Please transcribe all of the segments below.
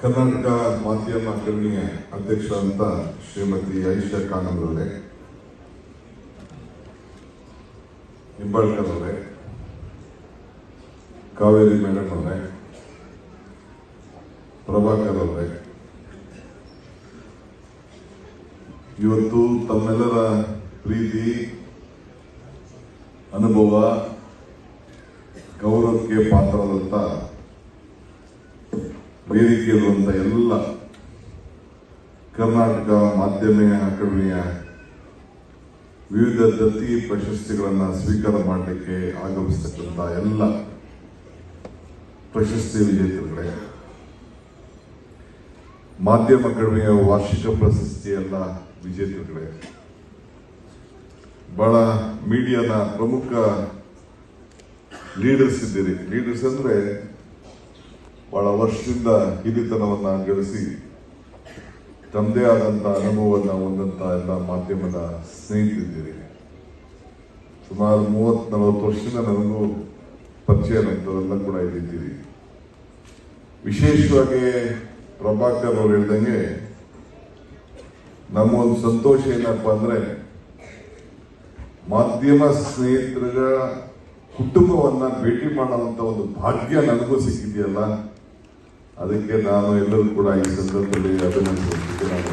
ಕರ್ನಾಟಕ ಮಾಧ್ಯಮ ಅಕಾಡೆಮಿಯ ಅಂತ ಶ್ರೀಮತಿ ಐಷಾ ಖಾನಮ್ ಅವರೇ, ನಿಂಬಾಳ್ಕರ್ ಅವರೇ, ಕಾವೇರಿ ಮೇಡಮ್ ಅವರೇ, ಪ್ರಭಾಕರ್ ಅವರೇ. ಇವತ್ತು ತಮ್ಮೆಲ್ಲರ ಪ್ರೀತಿ, ಅನುಭವ, ಗೌರವಕ್ಕೆ ಪಾತ್ರವಾದಂಥ ವೇದಿಕೆಯಲ್ಲಿರುವಂಥ ಎಲ್ಲ ಕರ್ನಾಟಕ ಮಾಧ್ಯಮ ಅಕಾಡೆಮಿಯ ವಿವಿಧ ದತ್ತಿ ಪ್ರಶಸ್ತಿಗಳನ್ನು ಸ್ವೀಕಾರ ಮಾಡಲಿಕ್ಕೆ ಆಗಮಿಸ್ತಕ್ಕಂಥ ಎಲ್ಲ ಪ್ರಶಸ್ತಿ ವಿಜೇತರುಗಳೇ, ಮಾಧ್ಯಮ ಅಕಾಡೆಮಿಯ ವಾರ್ಷಿಕ ಪ್ರಶಸ್ತಿ ಎಲ್ಲ ವಿಜೇತರುಗಳೇ, ಬಹಳ ಮೀಡಿಯಾನ ಪ್ರಮುಖ ಲೀಡರ್ಸ್ ಇದ್ದೀರಿ. ಲೀಡರ್ಸ್ ಅಂದ್ರೆ ಬಹಳ ವರ್ಷದಿಂದ ಹಿರಿತನವನ್ನ ಗಳಿಸಿ ತಮ್ಮದೇ ಆದಂತ ಅನುಭವವನ್ನು ಹೊಂದಂತ ಎಲ್ಲ ಮಾಧ್ಯಮದ ಸ್ನೇಹಿತರಿದ್ದೀರಿ. ಸುಮಾರು ಮೂವತ್ ನಲವತ್ತು ವರ್ಷದಿಂದ ನನಗೂ ಪರಿಚಯ ನಂತರೆಲ್ಲ ಕೂಡ ಇದ್ದಿದ್ದೀರಿ ವಿಶೇಷವಾಗಿ ಪ್ರಭಾಕರ್ ಅವರು ಹೇಳ್ದಂಗೆ ನಮ್ಮ ಒಂದು ಸಂತೋಷ ಏನಪ್ಪ ಅಂದ್ರೆ ಮಾಧ್ಯಮ ಸ್ನೇಹಿತರ ಕುಟುಂಬವನ್ನ ಭೇಟಿ ಮಾಡುವಂತ ಒಂದು ಭಾಗ್ಯ ನನಗೂ ಸಿಕ್ಕಿದೆಯಲ್ಲ. ಅದಕ್ಕೆ ನಾನು ಎಲ್ಲರೂ ಕೂಡ ಈ ಸಂದರ್ಭದಲ್ಲಿ ಅಭಿನಂದಿಸೋದಕ್ಕೆ ನಾನು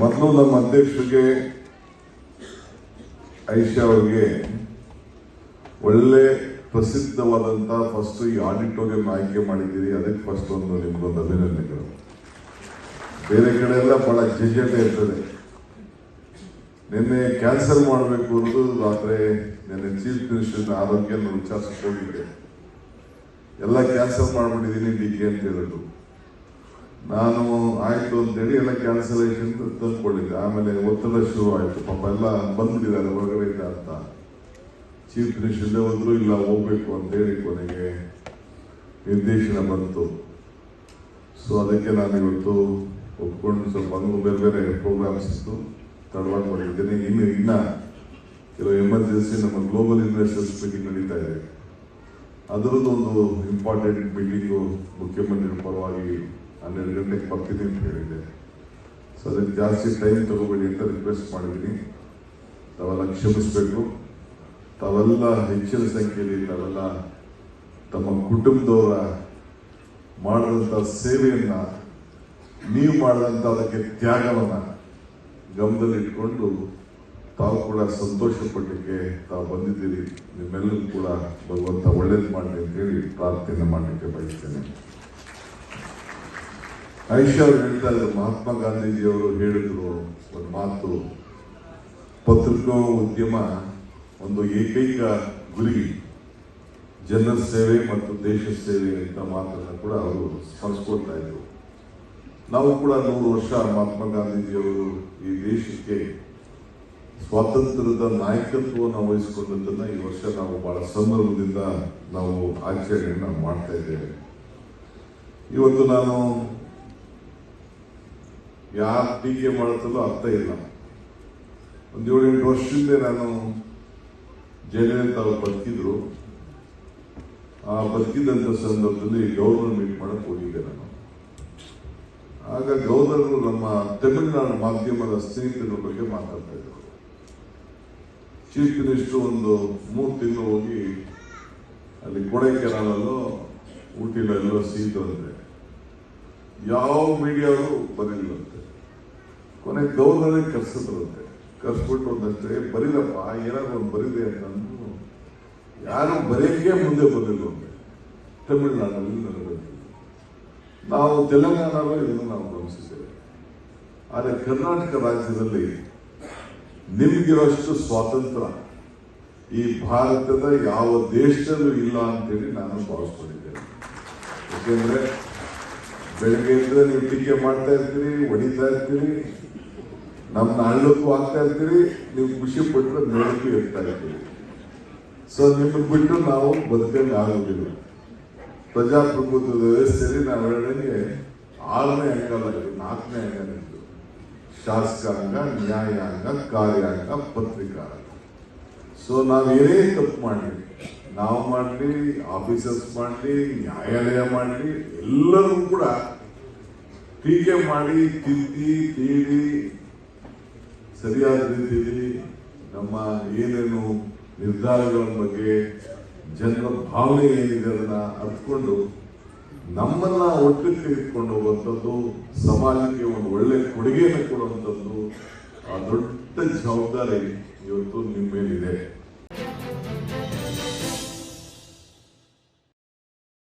ಮೊದಲು ನಮ್ಮ ಅಧ್ಯಕ್ಷರಿಗೆ ಐಷಾ ಅವರಿಗೆ ಒಳ್ಳೆ ಪ್ರಸಿದ್ಧವಾದಂತ ಫಸ್ಟ್ ಈ ಆಡಿಟೋರಿಯಂ ಆಯ್ಕೆ ಮಾಡಿದ್ದೀರಿ. ಅದಕ್ಕೆ ಫಸ್ಟ್ ಒಂದು ನಿಮ್ಗೊಂದು ಅಭಿನಂದನೆಗಳು. ಬೇರೆ ಕಡೆ ಎಲ್ಲ ಬಹಳ ಜಜ್ಜಟೆ ಇರ್ತದೆ. ನಿನ್ನೆ ಕ್ಯಾನ್ಸಲ್ ಮಾಡಬೇಕು ಅನ್ನೋದು ರಾತ್ರಿ ನಿನ್ನೆ ಚೀಫ್ ಮಿನಿಸ್ಟರ್ ಆರೋಗ್ಯ ವಿಚಾರಿಸ್ಕೊಂಡಿದ್ದೆ ಎಲ್ಲ ಕ್ಯಾನ್ಸಲ್ ಮಾಡಿಬಿಟ್ಟಿದ್ದೀನಿ ಡಿ ಕೆ ಅಂತ ಹೇಳಿದ್ರು. ನಾನು ಆಯ್ತು ಅಂತೇಳಿ ಎಲ್ಲ ಕ್ಯಾನ್ಸಲೇಷನ್ ತಂದ್ಕೊಂಡಿದ್ದೆ ಆಮೇಲೆ ಒತ್ತಡ ಶುರು ಆಯ್ತು ಪಾಪ ಎಲ್ಲ ಬಂದ್ಬಿಟ್ಟಿದ್ದಾರೆ ಹೊರಗಡೆಯಿಂದ ಅಂತ. ಚೀಫ್ ಮಿನಿಸ್ಟರ್ ಹೋದ್ರು ಇಲ್ಲ, ಹೋಗ್ಬೇಕು ಅಂತೇಳಿ ಕೊನೆಗೆ ನಿರ್ದೇಶನ ಬಂತು. ಸೊ ಅದಕ್ಕೆ ನಾನು ಇವತ್ತು ಒಪ್ಕೊಂಡು ಸ್ವಲ್ಪ ಬಂದು ಬೇರೆ ಬೇರೆ ಪ್ರೋಗ್ರಾಮ್ಸ್ ಇತ್ತು, ತಡವಾಗಿ ಮಾಡಿದ್ದೇನೆ. ಇನ್ನು ಇನ್ನ ಕೆಲವು ಎಮರ್ಜೆನ್ಸಿ ನಮ್ಮ ಗ್ಲೋಬಲ್ ಇನ್ವೆಸ್ಟರ್ಸ್ ಮೀಟಿಂಗ್ ನಡೀತಾ ಇದೆ. ಅದರದ್ದು ಒಂದು ಇಂಪಾರ್ಟೆಂಟ್ ಮೀಟಿಂಗು ಮುಖ್ಯಮಂತ್ರಿ ಪರವಾಗಿ ಹನ್ನೆರಡು ಗಂಟೆಗೆ ಬರ್ತೀನಿ ಅಂತ ಹೇಳಿದ್ದೆ. ಸೊ ಅದಕ್ಕೆ ಜಾಸ್ತಿ ಟೈಮ್ ತಗೋಬೇಡಿ ಅಂತ ರಿಕ್ವೆಸ್ಟ್ ಮಾಡಿದ್ದೀನಿ. ತಾವೆಲ್ಲ ಕ್ಷಮಿಸಬೇಕು. ತಾವೆಲ್ಲ ಹೆಚ್ಚಿನ ಸಂಖ್ಯೆಯಲ್ಲಿ ತಾವೆಲ್ಲ ತಮ್ಮ ಕುಟುಂಬದವರ ಮಾಡಿದಂಥ ಸೇವೆಯನ್ನು ನೀವು ಮಾಡಿದಂಥ ಅದಕ್ಕೆ ತ್ಯಾಗವನ್ನು ಗಮನದಲ್ಲಿ ಇಟ್ಕೊಂಡು ತಾವು ಕೂಡ ಸಂತೋಷ ಪಡಲಿಕ್ಕೆ ತಾವು ಬಂದಿದ್ದೀರಿ. ನಿಮ್ಮೆಲ್ಲರೂ ಕೂಡ ಭಗವಂತ ಒಳ್ಳೇದು ಮಾಡಲಿ ಅಂತ ಹೇಳಿ ಪ್ರಾರ್ಥನೆ ಮಾಡಲಿಕ್ಕೆ ಬಯಸ್ತೇನೆ. ಐಷಾ ಅವರು ಹೇಳ್ತಾ ಇದ್ರು ಮಹಾತ್ಮ ಗಾಂಧೀಜಿಯವರು ಹೇಳಿದ್ರು ಒಂದು ಮಾತು, ಪತ್ರಿಕಾ ಉದ್ಯಮ ಒಂದು ಏಕೈಕ ಗುರಿ, ಜನರ ಸೇವೆ ಮತ್ತು ದೇಶ ಸೇವೆ ಅಂತ ಮಾತನ್ನು ಕೂಡ ಅವರು ಸ್ಮರಿಸ್ಕೊಳ್ತಾ ಇದ್ರು. ನಾವು ಕೂಡ ನೂರು ವರ್ಷ ಮಹಾತ್ಮ ಗಾಂಧೀಜಿಯವರು ಈ ದೇಶಕ್ಕೆ ಸ್ವಾತಂತ್ರ್ಯದ ನಾಯಕತ್ವವನ್ನು ವಹಿಸಿಕೊಂಡದನ್ನ ಈ ವರ್ಷ ನಾವು ಬಹಳ ಸಂಭ್ರಮದಿಂದ ನಾವು ಆಚರಣೆಯನ್ನ ಮಾಡ್ತಾ ಇದ್ದೇವೆ. ಇವತ್ತು ನಾನು ಯಾರು ಟೀಕೆ ಮಾಡುತ್ತಲೋ ಅರ್ಥ ಇಲ್ಲ. ಒಂದು ಏಳೆಂಟು ವರ್ಷದಿಂದ ನಾನು ಜಯಲಲಿತಾ ಅವರು ಬದುಕಿದ್ರು. ಆ ಬದುಕಿದಂಥ ಸಂದರ್ಭದಲ್ಲಿ ಗೌರ್ನರ್ ಮೀಟ್ ಮಾಡಕ್ ಹೋಗಿದ್ದೆ ನಾನು. ಆಗ ಗೌರವರು ನಮ್ಮ ತಮಿಳುನಾಡು ಮಾಧ್ಯಮದ ಸ್ನೇಹಿತರ ಬಗ್ಗೆ ಮಾತಾಡ್ತಾ ಇದ್ರು. ಚೀಫ್ ಮಿನಿಸ್ಟರ್ ಒಂದು ಮೂರು ತಿಂಗಳು ಹೋಗಿ ಅಲ್ಲಿ ಕೊಡೈಕೆನಾಲಲ್ಲೋ ಊಟಿಲೆಲ್ಲೋ ಅಂದರೆ ಯಾವ ಮೀಡಿಯಾರು ಬರೀಲಂತೆ ಕೊನೆ ಗವರ್ನರೇ ಕರ್ಸಿದ್ರಂತೆ. ಕರ್ಸ್ಬಿಟ್ಟು ಒಂದಷ್ಟೇ ಬರೀಲಪ್ಪ ಏನಾದ್ರು ಒಂದು ಬರೀದೆ ಅಂತಂದು ಯಾರು ಬರೀಕೆ ಮುಂದೆ ಬಂದಿಲ್ಲಂತೆ ತಮಿಳುನಾಡಲ್ಲಿ ನಡೆದಿದೆ ನಾವು ತೆಲಂಗಾಣದಲ್ಲೂ ಇದನ್ನು ನಾವು ಗಮನಿಸಿದ್ದೇವೆ. ಆದರೆ ಕರ್ನಾಟಕ ರಾಜ್ಯದಲ್ಲಿ ನಿಮ್ಗಿರೋಷ್ಟು ಸ್ವಾತಂತ್ರ್ಯ. ಈ ಭಾರತದ ಯಾವ ದೇಶದಲ್ಲೂ ಇಲ್ಲ ಅಂತೇಳಿ ನಾನು ಭಾವಿಸ್ಕೊಂಡಿದ್ದೇನೆ. ಯಾಕೆಂದ್ರೆ ಬೆಳಗ್ಗೆ ಎದ್ರೆ ನೀವು ಟೀಕೆ ಮಾಡ್ತಾ ಇರ್ತೀರಿ, ಹೊಡಿತಾ ಇರ್ತೀರಿ ನಮ್ಮ ನಾಳೆಕ್ಕೂ ಆಗ್ತಾ ಇರ್ತೀರಿ, ನೀವು ಖುಷಿ ಪಟ್ಟರೆ ನೋಡಕ್ಕೂ ಇರ್ತಾ ಇರ್ತೀರಿ. ಸೊ ನಿಮ್ಮನ್ನು ಬಿಟ್ಟು ನಾವು ಬದುಕಂಗೆ ಆಗೋದಿಲ್ಲ. ಪ್ರಜಾಪ್ರಭುತ್ವದ ವ್ಯವಸ್ಥೆಯಲ್ಲಿ ನಾವು ಹೇಳಿದಂಗೆ ಆರನೇ ಅಂಗ ನಾಲ್ಕನೇ ಅಂಗ ನಿಮ್ದು ಶಾಸಕಾಂಗ ನ್ಯಾಯಾಂಗ ಕಾರ್ಯಾಂಗ ಪತ್ರಿಕಾಂಗ ಸೊ ನಾವು ಏನೇ ತಪ್ಪು ಮಾಡಲಿ, ನಾವು ಮಾಡಲಿ, ಆಫೀಸರ್ಸ್ ಮಾಡಲಿ, ನ್ಯಾಯಾಲಯ ಮಾಡಲಿ, ಎಲ್ಲರೂ ಕೂಡ ಟೀಕೆ ಮಾಡಿ, ತಿದ್ದಿ ತೀಡಿ ಸರಿಯಾದ ರೀತಿಯಲ್ಲಿ ನಮ್ಮ ಏನೇನು ನಿರ್ಧಾರಗಳ ಬಗ್ಗೆ ಜನರ ಭಾವನೆ ಏನಿದೆ ಅದನ್ನ ಅರ್ಥಕೊಂಡು ನಮ್ಮನ್ನ ಒಟ್ಟು ತೆಗೆದುಕೊಂಡು ಹೋಗುವಂಥದ್ದು ಸಮಾಜಕ್ಕೆ ಒಂದು ಒಳ್ಳೆ ಕೊಡುಗೆಯನ್ನು ಕೊಡುವಂಥದ್ದು ದೊಡ್ಡ ಜವಾಬ್ದಾರಿ ಇವತ್ತು ನಿಮ್ಮ ಮೇಲಿದೆ.